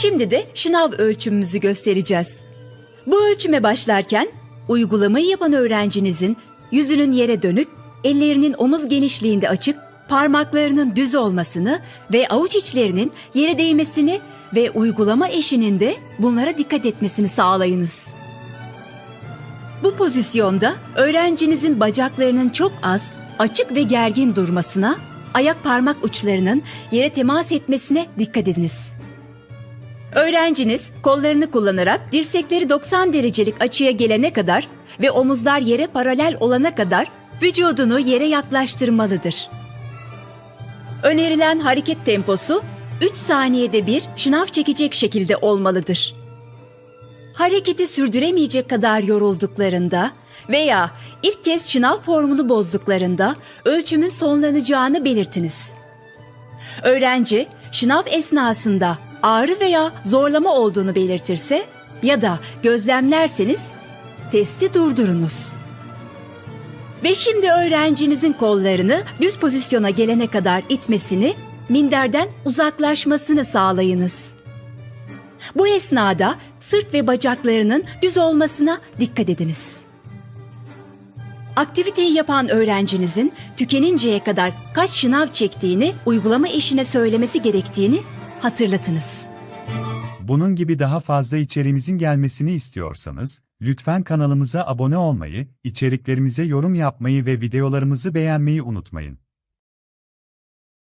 Şimdi de şınav ölçümümüzü göstereceğiz. Bu ölçüme başlarken uygulamayı yapan öğrencinizin yüzünün yere dönük, ellerinin omuz genişliğinde açık, parmaklarının düz olmasını ve avuç içlerinin yere değmesini ve uygulama eşinin de bunlara dikkat etmesini sağlayınız. Bu pozisyonda öğrencinizin bacaklarının çok az, açık ve gergin durmasına, ayak parmak uçlarının yere temas etmesine dikkat ediniz. Öğrenciniz kollarını kullanarak dirsekleri 90 derecelik açıya gelene kadar ve omuzlar yere paralel olana kadar vücudunu yere yaklaştırmalıdır. Önerilen hareket temposu 3 saniyede bir şınav çekecek şekilde olmalıdır. Hareketi sürdüremeyecek kadar yorulduklarında veya ilk kez şınav formunu bozduklarında ölçümün sonlanacağını belirtiniz. Öğrenci şınav esnasında ağrı veya zorlama olduğunu belirtirse ya da gözlemlerseniz testi durdurunuz. Ve şimdi öğrencinizin kollarını düz pozisyona gelene kadar itmesini, minderden uzaklaşmasını sağlayınız. Bu esnada sırt ve bacaklarının düz olmasına dikkat ediniz. Aktiviteyi yapan öğrencinizin tükeninceye kadar kaç şınav çektiğini uygulama eşine söylemesi gerektiğini hatırlatınız. Bunun gibi daha fazla içeriğimizin gelmesini istiyorsanız, lütfen kanalımıza abone olmayı, içeriklerimize yorum yapmayı ve videolarımızı beğenmeyi unutmayın.